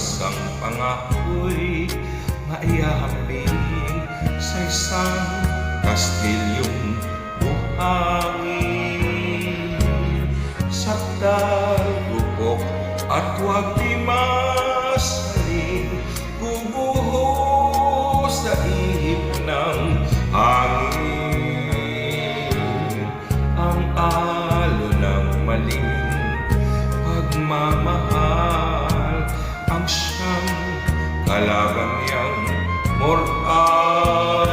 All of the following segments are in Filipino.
sang pangako'y maiyambing sa isang kastilyong buhangin. Sakdal, rupok at huwag di kalaban niyang mortal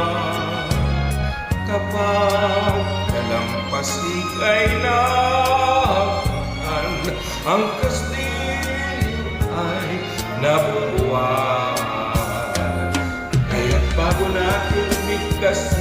kapag kalampasig ay nakan ang kastilyo ay nabubuhay. Kaya't bago natin bigkasin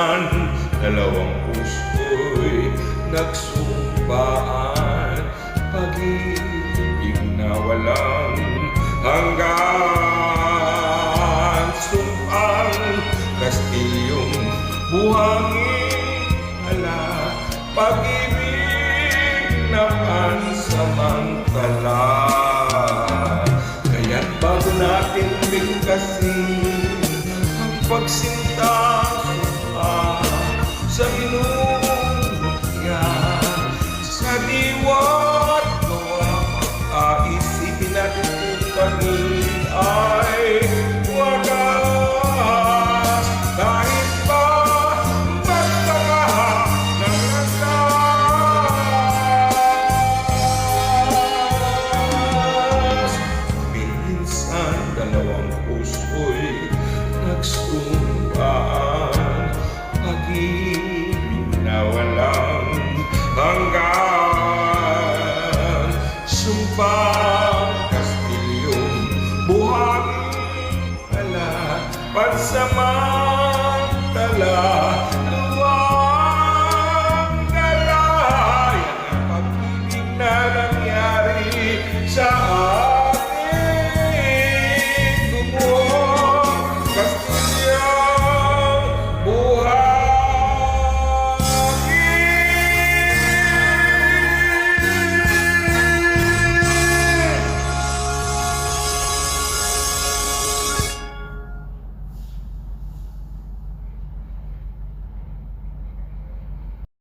minsan dalawang puso'y nagsumpaan. Pag-ibig na walang hanggan. Sumpang kastilyong buhangin. Ala pag-ibig na pansamantala kaya't bago natin bigkasin ang pagsinta ah, sa minumutyan sa diwa't gawa aisipin natin kung pag-ibig ay wagas. Kahit pa magtaka ng landas minsan dalawang puso'y nagsumpaan magsamantala.